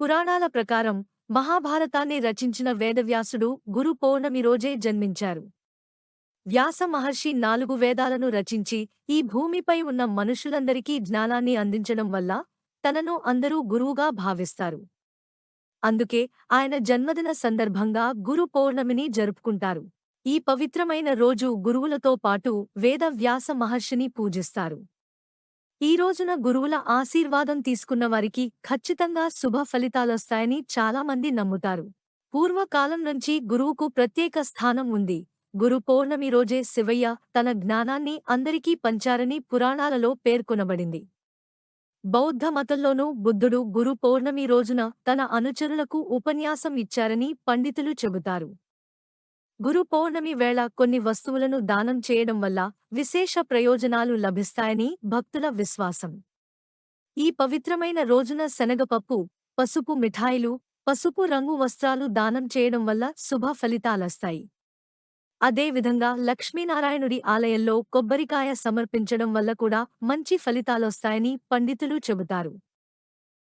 పురాణాల ప్రకారం మహాభారతాన్ని రచించిన వేదవ్యాసుడు గురు పౌర్ణమి రోజే జన్మించారు. వ్యాస మహర్షి నాలుగు వేదాలను రచించి ఈ భూమిపై ఉన్న మనుషులందరికీ జ్ఞానాన్ని అందించడం వల్ల తనను అందరూ గురువుగా భావిస్తారు. అందుకే ఆయన జన్మదిన సందర్భంగా గురు పౌర్ణమిని జరుపుకుంటారు. ఈ పవిత్రమైన రోజు గురువులతో పాటు వేద వ్యాస మహర్షిని పూజిస్తారు. ఈ రోజున గురువుల ఆశీర్వాదం తీసుకున్న వారికి ఖచ్చితంగా శుభ ఫలితాలొస్తాయని చాలామంది నమ్ముతారు. పూర్వకాలం నుంచి గురువుకు ప్రత్యేక స్థానం ఉంది. గురు పౌర్ణమి రోజే శివయ్య తన జ్ఞానాన్ని అందరికీ పంచారని పురాణాలలో పేర్కొనబడింది. బౌద్ధ మతంలోనూ బుద్ధుడు గురు పౌర్ణమి రోజున తన అనుచరులకు ఉపన్యాసం ఇచ్చారని పండితులు చెబుతారు. గురు పౌర్ణమి వేళ కొన్ని వస్తువులను దానం చేయడం వల్ల విశేష ప్రయోజనాలు లభిస్తాయని భక్తుల విశ్వాసం. ఈ పవిత్రమైన రోజున శనగపప్పు పసుపు మిఠాయిలు పసుపు రంగు వస్త్రాలు దానం చేయడం వల్ల శుభ ఫలితాలస్తాయి అదేవిధంగా లక్ష్మీనారాయణుడి ఆలయంలో కొబ్బరికాయ సమర్పించడం వల్ల కూడా మంచి ఫలితాలొస్తాయని పండితులు చెబుతారు.